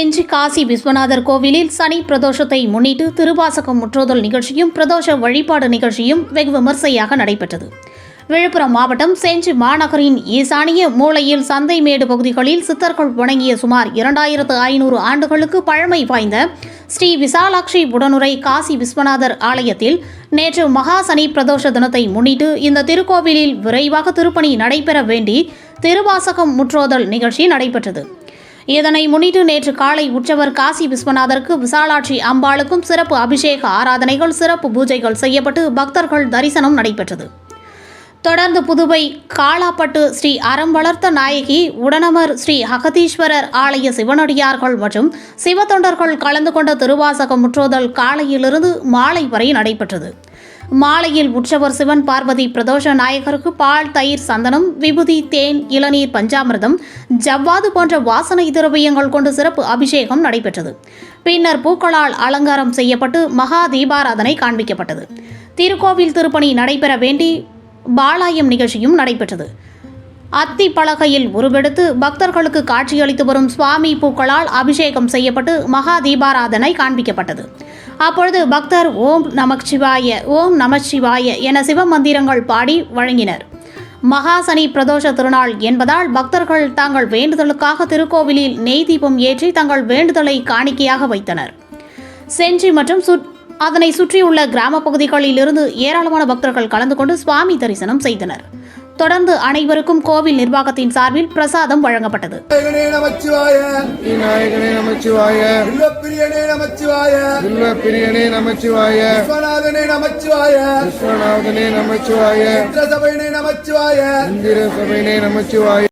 காசி விஸ்வநாதர் கோவிலில் சனி பிரதோஷத்தை முன்னிட்டு திருவாசகம் முற்றோதல் நிகழ்ச்சியும் பிரதோஷ வழிபாடு நிகழ்ச்சியும் வெகு விமர்சையாக நடைபெற்றது. விழுப்புரம் மாவட்டம் செஞ்சி மாநகரின் ஈசானிய மூலையில் சந்தைமேடு பகுதிகளில் சித்தர்கள் வணங்கிய சுமார் இரண்டாயிரத்து ஐநூறு ஆண்டுகளுக்கு பழமை வாய்ந்த ஸ்ரீ விசாலாட்சி உடனுரை காசி விஸ்வநாதர் ஆலயத்தில் நேற்று மகா சனி பிரதோஷ தினத்தை முன்னிட்டு இந்த திருக்கோவிலில் விரைவாக திருப்பணி நடைபெற வேண்டி திருவாசகம் முற்றோதல் நிகழ்ச்சி நடைபெற்றது. இதனை முன்னிட்டு நேற்று காலை உற்சவர் காசி விஸ்வநாதருக்கு விசாலாட்சி அம்பாளுக்கும் சிறப்பு அபிஷேக ஆராதனைகள் சிறப்பு பூஜைகள் செய்யப்பட்டு பக்தர்கள் தரிசனம் நடைபெற்றது. தொடர்ந்து புதுவை காலாப்பட்டு ஸ்ரீ அறம் வளர்த்த நாயகி உடனமர் ஸ்ரீ அகதீஸ்வரர் ஆலய சிவனடியார்கள் மற்றும் சிவத்தொண்டர்கள் கலந்து கொண்ட திருவாசக முற்றோதல் காலையிலிருந்து மாலை வரை நடைபெற்றது. மாலையில் உற்சவர் சிவன் பார்வதி பிரதோஷ நாயகருக்கு பால் தயிர் சந்தனம் விபூதி தேன் இளநீர் பஞ்சாமிர்தம் ஜவ்வாது போன்ற வாசனை திரவியங்கள் கொண்டு சிறப்பு அபிஷேகம் நடைபெற்றது. பின்னர் பூக்களால் அலங்காரம் செய்யப்பட்டு மகா தீபாராதனை காண்பிக்கப்பட்டது. திருக்கோவில் திருப்பணி நடைபெற வேண்டி பாலாயம் நிகழ்ச்சியும் நடைபெற்றது. அத்தி பலகையில் உருவெடுத்து பக்தர்களுக்கு காட்சியளித்து வரும் சுவாமி பூக்களால் அபிஷேகம் செய்யப்பட்டு மகா தீபாராதனை காண்பிக்கப்பட்டது. அப்பொழுது பக்தர் ஓம் நமச்சிவாய ஓம் நமச்சிவாய என சிவமந்திரங்கள் பாடி வழங்கினர். மகாசனி பிரதோஷ திருநாள் என்பதால் பக்தர்கள் தங்கள் வேண்டுதலுக்காக திருக்கோவிலில் நெய் தீபம் ஏற்றி தங்கள் வேண்டுதலை காணிக்கையாக வைத்தனர். செஞ்சி மற்றும் சுற் அதனை சுற்றியுள்ள கிராம பகுதிகளில் இருந்து ஏராளமான பக்தர்கள் கலந்து கொண்டு சுவாமி தரிசனம் செய்தனர். தொடர்ந்து அனைவருக்கும் கோவில் நிர்வாகத்தின் சார்பில் பிரசாதம் வழங்கப்பட்டது. நாயகனே நமச்சிவாய. நமச்சிவாய. நமச்சிவாய.